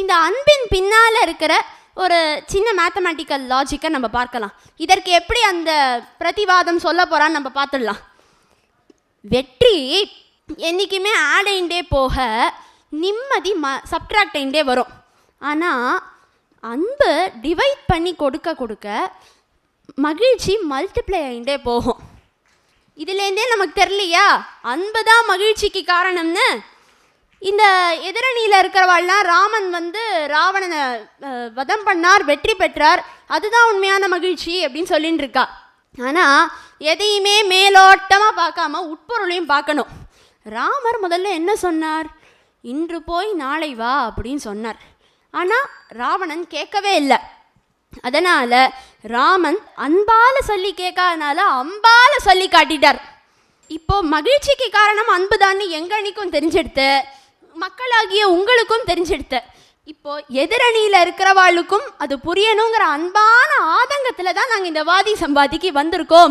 இந்த அன்பின் பின்னால இருக்கிற ஒரு சின்ன மேத்தமேட்டிக்கல் லாஜிக்கை நம்ம பார்க்கலாம். இதற்கு எப்படி அந்த பிரதிவாதம் சொல்ல போகிறான்னு நம்ம பார்த்துடலாம். வெற்றி என்றைக்குமே ஆடைண்டே போக நிம்மதி ம சப்ட்ராக்டைண்டே வரும். ஆனால் அன்பு டிவைட் பண்ணி கொடுக்க கொடுக்க மகிழ்ச்சி மல்டிப்ளை ஆகிண்டே போகும். இதுலேருந்தே நமக்கு தெரியலையா? அன்பு தான் மகிழ்ச்சிக்கு காரணம்னு? இந்த எதிரணியில் இருக்கிறவாள்லாம் ராமன் வந்து ராவணனை வதம் பண்ணார் வெற்றி பெற்றார். அதுதான் உண்மையான மகிழ்ச்சி அப்படின்னு சொல்லிட்டு இருக்கா. ஆனால் எதையுமே மேலோட்டமாக பார்க்காம உட்பொருளையும் பார்க்கணும். ராமர் முதல்ல என்ன சொன்னார்? இன்று போய் நாளை வா அப்படின்னு சொன்னார். ஆனால் ராவணன் கேட்கவே இல்லை. அதனால் ராமன் அன்பால சொல்லி கேட்காதனால அம்பால் சொல்லி காட்டிட்டார். இப்போ மகிழ்ச்சிக்கு காரணம் அன்புதான்னு எங்க அணிக்கும் தெரிஞ்செடுத்து. மக்களாகிய உங்களுக்கும் தெரிஞ்செடுத்த. இப்போ எதிரணியில இருக்கிறவாளுக்கும் அது புரியணுங்கிற அன்பான ஆதங்கத்துல தான் நாங்க இந்த வாதி சம்பாதிக்கு வந்திருக்கோம்.